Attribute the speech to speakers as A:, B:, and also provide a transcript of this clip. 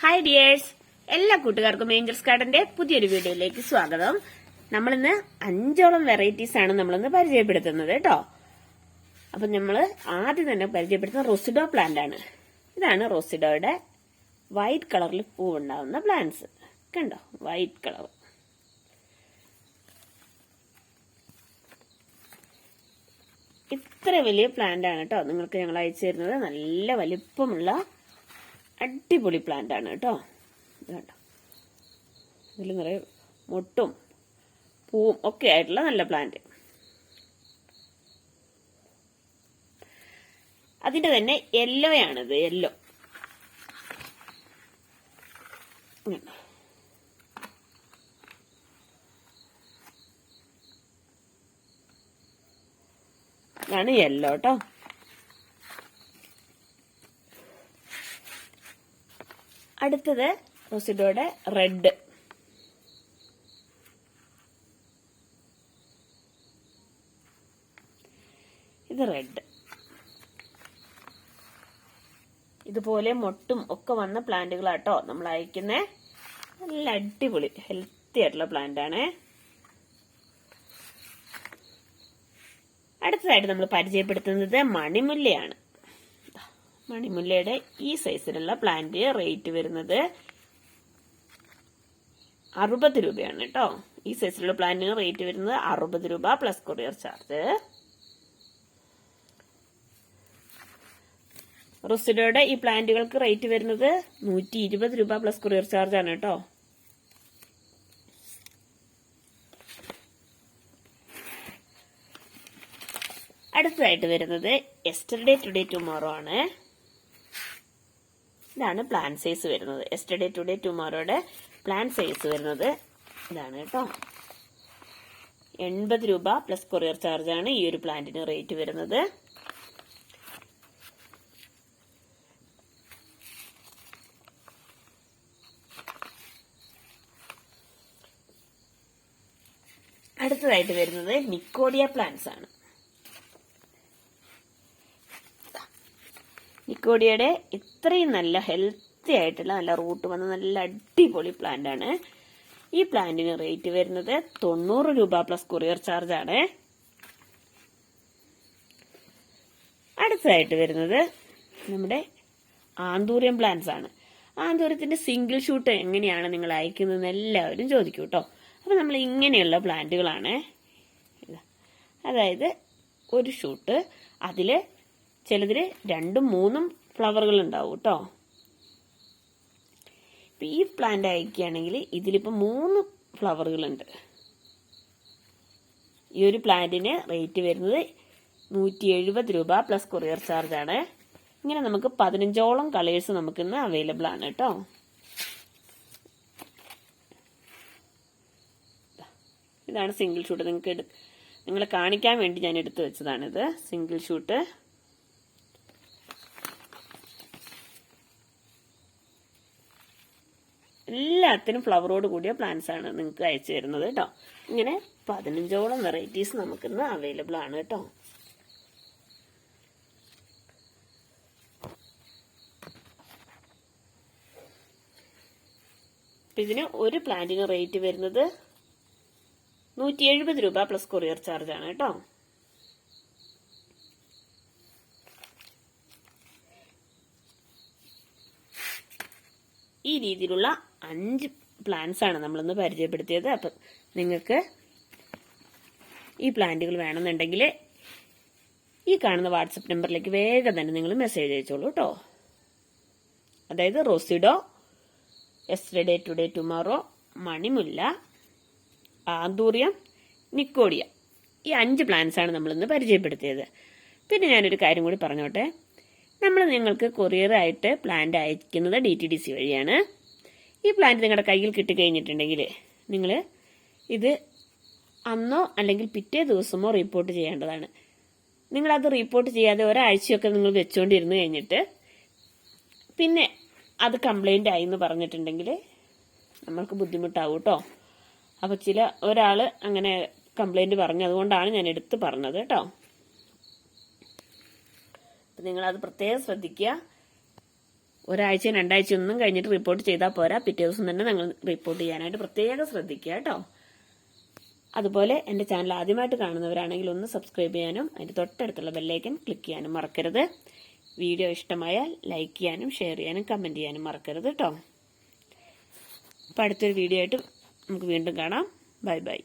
A: Hi dears എല്ലാ കൂട്ടുകാർക്കും Angeles ഗാർഡന്റെ പുതിയൊരു വീഡിയോയിലേക്ക് സ്വാഗതം. നമ്മളിന്ന് അഞ്ചോളം വെറൈറ്റീസ് ആണ് നമ്മളിന്ന് പരിചയപ്പെടുത്തുന്നത് കേട്ടോ. അപ്പൊ നമ്മൾ ആദ്യം തന്നെ പരിചയപ്പെടുത്തുന്ന റോസിഡോ പ്ലാന്റ് ആണ്. ഇതാണ് റോസിഡോയുടെ വൈറ്റ് കളറിൽ പൂവുണ്ടാവുന്ന പ്ലാന്റ്സ് കണ്ടോ? വൈറ്റ് കളർ ഇത്ര വലിയ പ്ലാന്റ് ആണ് കേട്ടോ. നിങ്ങൾക്ക് ഞങ്ങൾ അയച്ചു തരുന്നത്. നല്ല വലിപ്പമുള്ള അടിപൊളി പ്ലാന്റ് ആണ് കേട്ടോ. കേട്ടോ ഇതിൽ നിറയെ മുട്ടും പൂവും ഒക്കെ ആയിട്ടുള്ള നല്ല പ്ലാന്റ് അതിന്റെ തന്നെ യെല്ലോ ആണിത് യെല്ലോ ഇതാണ് യെല്ലോ കേട്ടോ അടുത്തത് റോസിഡോയുടെ റെഡ്. ഇത് റെഡ്. ഇതുപോലെ മൊട്ടും ഒക്കെ വന്ന പ്ലാന്റുകളാട്ടോ നമ്മൾ അയക്കുന്ന. നല്ല അടിപൊളി ഹെൽത്തി ആയിട്ടുള്ള പ്ലാന്റ് ആണ്. അടുത്തതായിട്ട് നമ്മൾ പരിചയപ്പെടുത്തുന്നത് മണിമുല്ലയാണ്. മണിമുല്ലയുടെ ഈ സൈസിലുള്ള പ്ലാന്റ് റേറ്റ് വരുന്നത് അറുപത് രൂപയാണ് കേട്ടോ. ഈ സൈസിലുള്ള പ്ലാന്റിന് റേറ്റ് വരുന്നത് അറുപത് രൂപ പ്ലസ് കൊറിയർ ചാർജ്. റൊസിഡോയുടെ ഈ പ്ലാന്റുകൾക്ക് റേറ്റ് വരുന്നത് നൂറ്റി ഇരുപത് രൂപ പ്ലസ് കൊറിയർ ചാർജ് ആണ് കേട്ടോ. അടുത്തതായിട്ട് വരുന്നത് എസ്റ്റർഡേ ടുഡേ ടുമോറോ ആണ്. ഇതാണ് പ്ലാൻ സൈസ് വരുന്നത്. എസ്റ്റർഡേ ടുഡേ ടുമോറോയുടെ പ്ലാൻ സൈസ് വരുന്നത് ഇതാണ് കേട്ടോ. എൺപത് രൂപ പ്ലസ് കൊറിയർ ചാർജാണ് ഈ ഒരു പ്ലാന്റിന് റേറ്റ് വരുന്നത്. അടുത്തതായിട്ട് വരുന്നത് നിക്കോഡിയ പ്ലാന്റ്സ് ആണ്. നിക്കോഡിയയുടെ ഇത്രയും നല്ല ഹെൽത്തി ആയിട്ടുള്ള നല്ല റൂട്ട് വന്ന നല്ല അടിപൊളി പ്ലാന്റ് ആണ്. ഈ പ്ലാന്റിന് റേറ്റ് വരുന്നത് തൊണ്ണൂറ് രൂപ പ്ലസ് കൊറിയർ ചാർജ് ആണ്. അടുത്തതായിട്ട് വരുന്നത് നമ്മുടെ ആന്തൂര്യം പ്ലാന്റ്സ് ആണ്. ആന്തൂര്യത്തിന്റെ സിംഗിൾ ഷൂട്ട് എങ്ങനെയാണ് നിങ്ങൾ അയക്കുന്നതെന്ന് എല്ലാവരും ചോദിക്കും കേട്ടോ അപ്പൊ നമ്മൾ ഇങ്ങനെയുള്ള പ്ലാന്റുകളാണ് അതായത് ഒരു ഷൂട്ട് അതിൽ ചിലതിൽ രണ്ടും മൂന്നും ഫ്ലവറുകൾ ഉണ്ടാവും കേട്ടോ ഇപ്പൊ ഈ പ്ലാന്റ് അയക്കുകയാണെങ്കിൽ ഇതിലിപ്പോ മൂന്ന് ഫ്ലവറുകളുണ്ട് ഈ ഒരു പ്ലാന്റിന് റേറ്റ് വരുന്നത് നൂറ്റി എഴുപത് രൂപ പ്ലസ് കൊറിയർ ചാർജ് ആണ്. ഇങ്ങനെ നമുക്ക് പതിനഞ്ചോളം കളേഴ്സ് നമുക്ക് ഇന്ന് അവൈലബിൾ ആണ് കേട്ടോ ഇതാണ് സിംഗിൾ ഷൂട്ട് നിങ്ങൾക്ക് നിങ്ങളെ കാണിക്കാൻ വേണ്ടി ഞാൻ എടുത്തു വെച്ചതാണിത്. സിംഗിൾ ഷൂട്ട് എല്ലാത്തിനും ഫ്ലവറോട് കൂടിയ പ്ലാന്റ്സ് ആണ് നിങ്ങൾക്ക് അയച്ചു തരുന്നത് കേട്ടോ. ഇങ്ങനെ പതിനഞ്ചോളം വെറൈറ്റീസ് നമുക്കിന്ന് അവൈലബിൾ ആണ് കേട്ടോ. ഇതിന് ഒരു പ്ലാന്റിന് റേറ്റ് വരുന്നത് നൂറ്റി എഴുപത് രൂപ പ്ലസ് കൊറിയർ ചാർജ് ആണ് കേട്ടോ. ഈ രീതിയിലുള്ള അഞ്ച് പ്ലാന്റ്സ് ആണ് നമ്മളിന്ന് പരിചയപ്പെടുത്തിയത്. അപ്പം നിങ്ങൾക്ക് ഈ പ്ലാന്റുകൾ വേണമെന്നുണ്ടെങ്കിൽ ഈ കാണുന്ന വാട്സപ്പ് നമ്പറിലേക്ക് വേഗം തന്നെ നിങ്ങൾ മെസ്സേജ് അയച്ചോളൂ കേട്ടോ അതായത് റോസിഡോ എസ്റ്റർഡേ ടുഡേ ടുമോറോ മണിമുല്ല ആന്തൂറിയം നിക്കോഡിയ ഈ അഞ്ച് പ്ലാന്റ്സ് ആണ് നമ്മളിന്ന് പരിചയപ്പെടുത്തിയത്. പിന്നെ ഞാനൊരു കാര്യം കൂടി പറഞ്ഞോട്ടെ. നമ്മൾ നിങ്ങൾക്ക് കൊറിയറായിട്ട് പ്ലാന്റ് അയക്കുന്നത് ഡി ടി ഡി സി വഴിയാണ്. ഈ പ്ലാന്റ് നിങ്ങളുടെ കയ്യിൽ കിട്ടിക്കഴിഞ്ഞിട്ടുണ്ടെങ്കിൽ നിങ്ങൾ ഇത് അന്നോ അല്ലെങ്കിൽ പിറ്റേ ദിവസമോ റിപ്പോർട്ട് ചെയ്യേണ്ടതാണ്. നിങ്ങളത് റിപ്പോർട്ട് ചെയ്യാതെ ഒരാഴ്ചയൊക്കെ നിങ്ങൾ വെച്ചുകൊണ്ടിരുന്നു കഴിഞ്ഞിട്ട് പിന്നെ അത് കംപ്ലൈന്റ് ആയി എന്ന് പറഞ്ഞിട്ടുണ്ടെങ്കിൽ നമ്മൾക്ക് ബുദ്ധിമുട്ടാവും കേട്ടോ അപ്പോൾ ചില ഒരാൾ അങ്ങനെ കംപ്ലൈന്റ് പറഞ്ഞു അതുകൊണ്ടാണ് ഞാൻ എടുത്ത് പറഞ്ഞത് കേട്ടോ. അപ്പം നിങ്ങളത് പ്രത്യേകം ശ്രദ്ധിക്കുക. ഒരാഴ്ചയും രണ്ടാഴ്ചയും ഒന്നും കഴിഞ്ഞിട്ട് റിപ്പോർട്ട് ചെയ്താൽ പോരാ. പിറ്റേ ദിവസം തന്നെ നിങ്ങൾ റിപ്പോർട്ട് ചെയ്യാനായിട്ട് പ്രത്യേകം ശ്രദ്ധിക്കുക കേട്ടോ. അതുപോലെ എന്റെ ചാനൽ ആദ്യമായിട്ട് കാണുന്നവരാണെങ്കിൽ ഒന്ന് സബ്സ്ക്രൈബ് ചെയ്യാനും അതിന്റെ തൊട്ടടുത്തുള്ള ബെല്ലൈക്കൻ ക്ലിക്ക് ചെയ്യാനും മറക്കരുത്. വീഡിയോ ഇഷ്ടമായാൽ ലൈക്ക് ചെയ്യാനും ഷെയർ ചെയ്യാനും കമന്റ് ചെയ്യാനും മറക്കരുത് കേട്ടോ. അപ്പോൾ അടുത്തൊരു വീഡിയോ ആയിട്ട് നമുക്ക് വീണ്ടും കാണാം. Bye bye